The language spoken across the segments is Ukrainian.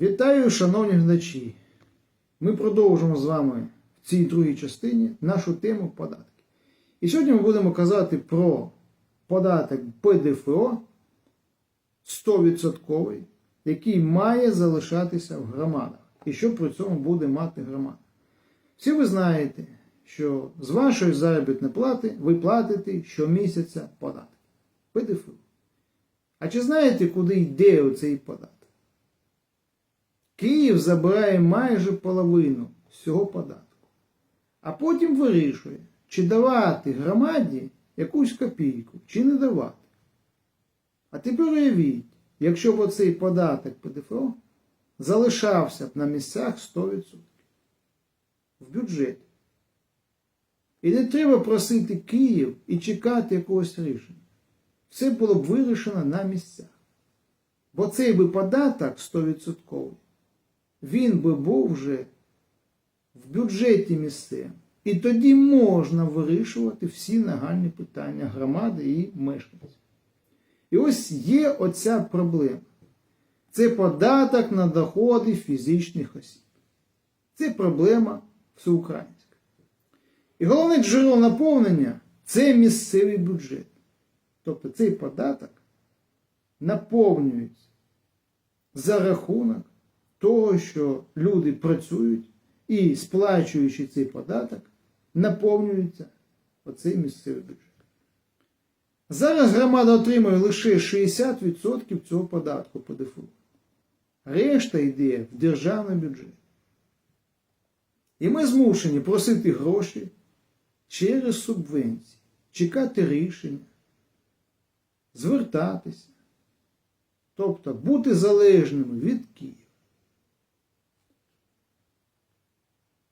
Вітаю, шановні глядачі! Ми продовжимо з вами в цій другій частині нашу тему податки. І сьогодні ми будемо казати про податок ПДФО 100%, який має залишатися в громадах. І що при цьому буде мати громада. Всі ви знаєте, що з вашої заробітної плати ви платите щомісяця податки. ПДФО. А чи знаєте, куди йде оцей податок? Київ забирає майже половину всього податку, а потім вирішує, чи давати громаді якусь копійку, чи не давати. А тепер уявіть, якщо б оцей податок ПДФО залишався б на місцях 100% в бюджеті. І не треба просити Київ і чекати якогось рішення. Все було б вирішено на місцях. Бо цей би податок 100%, він би був вже в бюджеті місцевим. І тоді можна вирішувати всі нагальні питання громади і мешканців. І ось є оця проблема. Це податок на доходи фізичних осіб. Це проблема всеукраїнська. І головне джерело наповнення це місцевий бюджет. Тобто цей податок наповнюється за рахунок того, що люди працюють і, сплачуючи цей податок, наповнюється оцей місцевий бюджет. Зараз громада отримує лише 60% цього податку ПДФО. Решта йде в державний бюджет. І ми змушені просити гроші через субвенції, чекати рішення, звертатися, тобто бути залежними від Києва.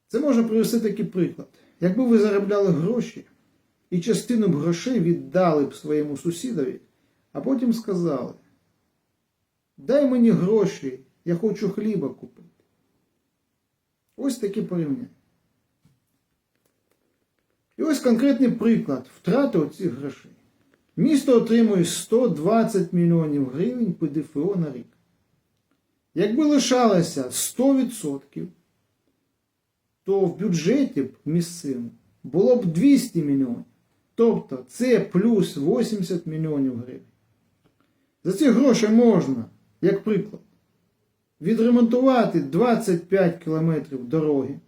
Це можна привести такий приклад. Якби ви заробляли гроші і частину б грошей віддали б своєму сусідові, а потім сказали, дай мені гроші, я хочу хліба купити. Ось таке порівняння. І ось конкретний приклад втрати оцих грошей. Місто отримує 120 мільйонів гривень ПДФО на рік. Якби лишалося 100%, то в бюджеті б місцевому було б 200 мільйонів. Тобто це плюс 80 мільйонів гривень. За ці гроші можна, як приклад, відремонтувати 25 кілометрів дороги,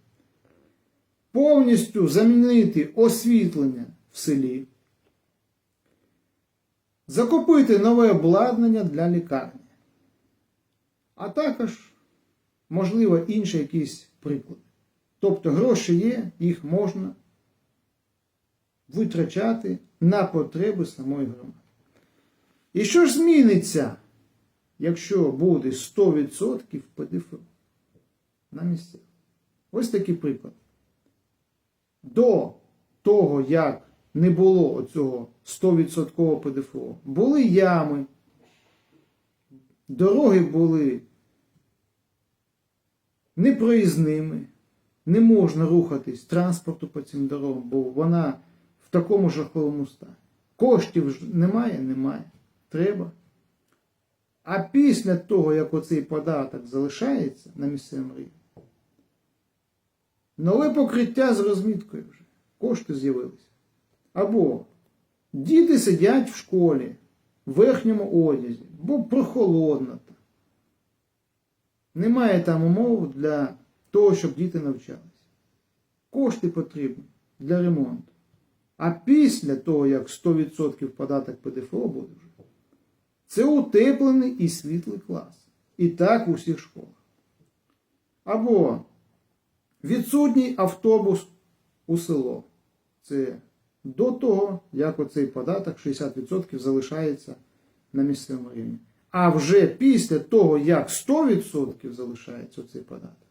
повністю замінити освітлення в селі, закупити нове обладнання для лікарні, а також, можливо, інші якісь приклади. Тобто гроші є, їх можна витрачати на потреби самої громади. І що ж зміниться, якщо буде 100% ПДФО на місцях? Ось такий приклад. До того, як не було цього 100% ПДФО, були ями, дороги були непроїзними, не можна рухатись транспорту по цим дорогам, бо вона в такому жахливому стані. Коштів немає, немає. Треба. А після того, як оцей податок залишається на місцевому рівні, нове покриття з розміткою вже. Кошти з'явилися. Або діти сидять в школі в верхньому одязі, бо прохолодно. там. Немає там умов для того, щоб діти навчалися. Кошти потрібні для ремонту. А після того, як 100% податок ПДФО буде вже, це утеплений і світлий клас. І так у всіх школах. Або відсутній автобус у село. Це до того, як оцей податок 60% залишається на місцевому рівні. А вже після того, як 100% залишається цей податок,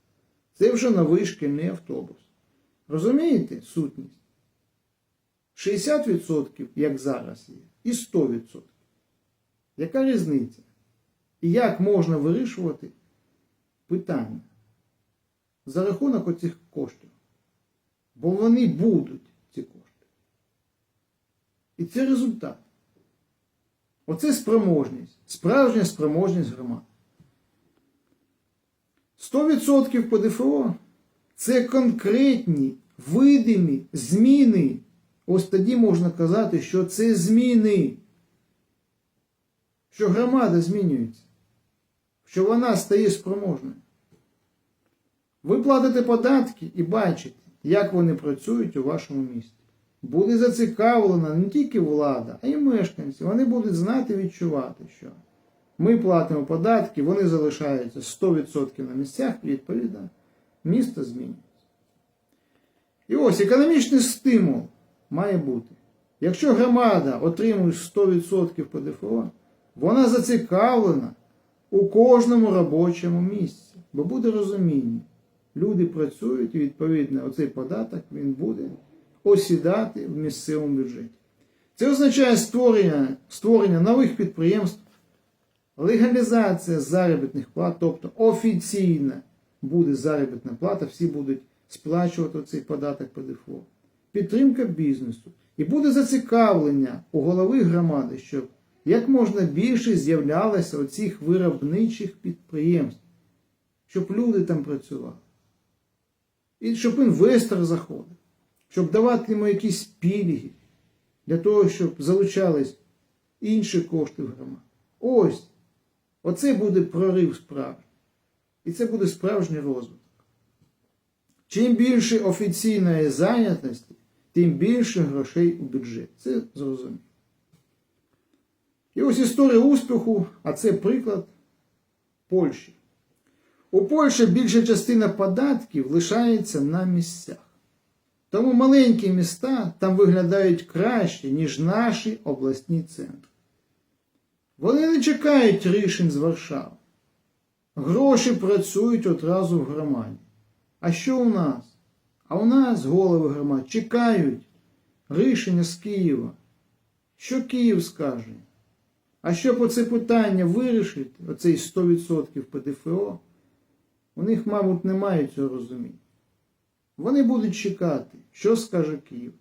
це вже новий шкільний автобус. Розумієте сутність? 60%, як зараз є, і 100%. Яка різниця? І як можна вирішувати питання за рахунок оцих коштів? Бо вони будуть, ці кошти. І це результат. Оце спроможність, справжня спроможність громад. 100% ПДФО це конкретні видимі зміни. Ось тоді можна казати, що це зміни, що громада змінюється, що вона стає спроможною. Ви платите податки і бачите, як вони працюють у вашому місті. Буде зацікавлена не тільки влада, а й мешканці. Вони будуть знати відчувати, що ми платимо податки, вони залишаються 100% на місцях, відповідно, місто змінюється. І ось економічний стимул має бути. Якщо громада отримує 100% ПДФО, вона зацікавлена у кожному робочому місці, бо буде розуміння. Люди працюють і відповідно оцей податок він буде осідати в місцевому бюджеті. Це означає створення, створення нових підприємств, легалізація заробітних плат, тобто офіційна буде заробітна плата, всі будуть сплачувати цей податок ПДФО, підтримка бізнесу. І буде зацікавлення у голови громади, щоб як можна більше з'являлося оцих виробничих підприємств, щоб люди там працювали. І щоб інвестор заходив, щоб давати йому якісь пільги, для того, щоб залучались інші кошти в громаду. Ось, оце буде прорив справжній. І це буде справжній розвиток. Чим більше офіційної зайнятості, тим більше грошей у бюджет. Це зрозуміло. І ось історія успіху, а це приклад Польщі. У Польщі більша частина податків лишається на місцях. Тому маленькі міста там виглядають краще, ніж наші обласні центри. Вони не чекають рішень з Варшави. Гроші працюють одразу в громаді. А що у нас? А у нас голови громад чекають рішення з Києва. Що Київ скаже? А щоб оце питання вирішити, оцей 100% ПДФО, у них, мабуть, немає цього розуміння. Вони будуть чекати, що скаже Київ.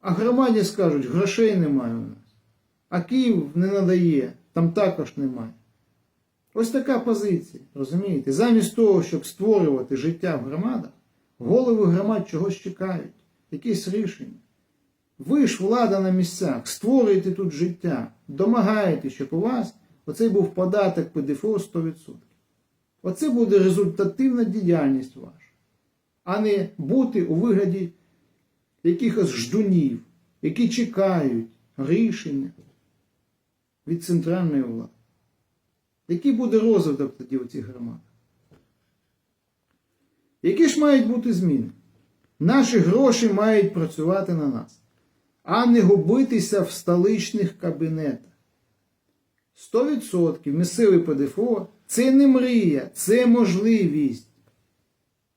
А громаді скажуть, грошей немає у нас. А Київ не надає, там також немає. Ось така позиція, розумієте? Замість того, щоб створювати життя в громадах, голови громад чогось чекають, якісь рішення. Ви ж влада на місцях, створюєте тут життя, домагаєте, щоб у вас оцей був податок ПДФО 100%. Оце буде результативна діяльність ваша, а не бути у вигляді якихось ждунів, які чекають рішення від центральної влади. Який буде розвиток тоді у цих громадах? Які ж мають бути зміни? Наші гроші мають працювати на нас, а не губитися в столичних кабінетах. 100% місцевий ПДФО це не мрія, це можливість.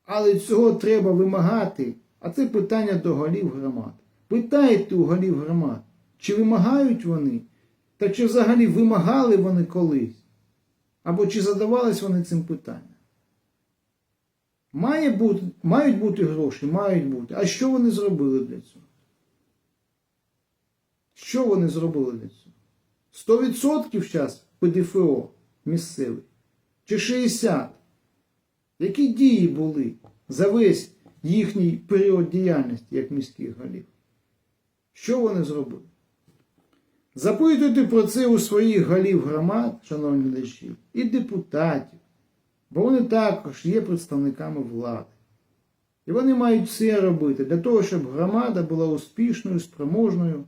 Але цього треба вимагати, а це питання до голів громад. Питайте у голів громад, чи вимагають вони, та чи взагалі вимагали вони колись, або чи задавались вони цим питанням. Має бути, мають бути гроші, мають бути. А що вони зробили для цього? Що вони зробили для цього? 100% зараз ПДФО місцевий. Чи 60? Які дії були за весь їхній період діяльності як міських голів? Що вони зробили? Запитуйте про це у своїх голів громад, шановні глядачі, і депутатів, бо вони також є представниками влади. І вони мають все робити для того, щоб громада була успішною, спроможною,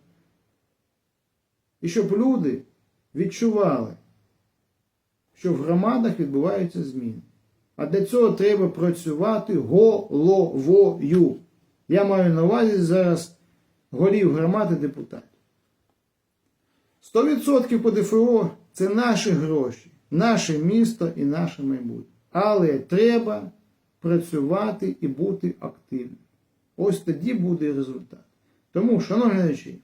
і щоб люди відчували, що в громадах відбуваються зміни. А для цього треба працювати головою. Я маю на увазі зараз голів громад і депутатів. 100% ПДФО це наші гроші, наше місто і наше майбутнє. Але треба працювати і бути активним. Ось тоді буде результат. Тому, шановні глядачі,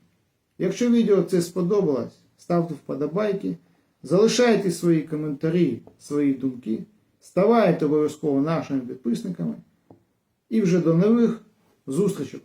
якщо відео це сподобалось, ставте вподобайки, залишайте свої коментарі, свої думки, ставайте обов'язково нашими підписниками. І вже до нових зустрічей!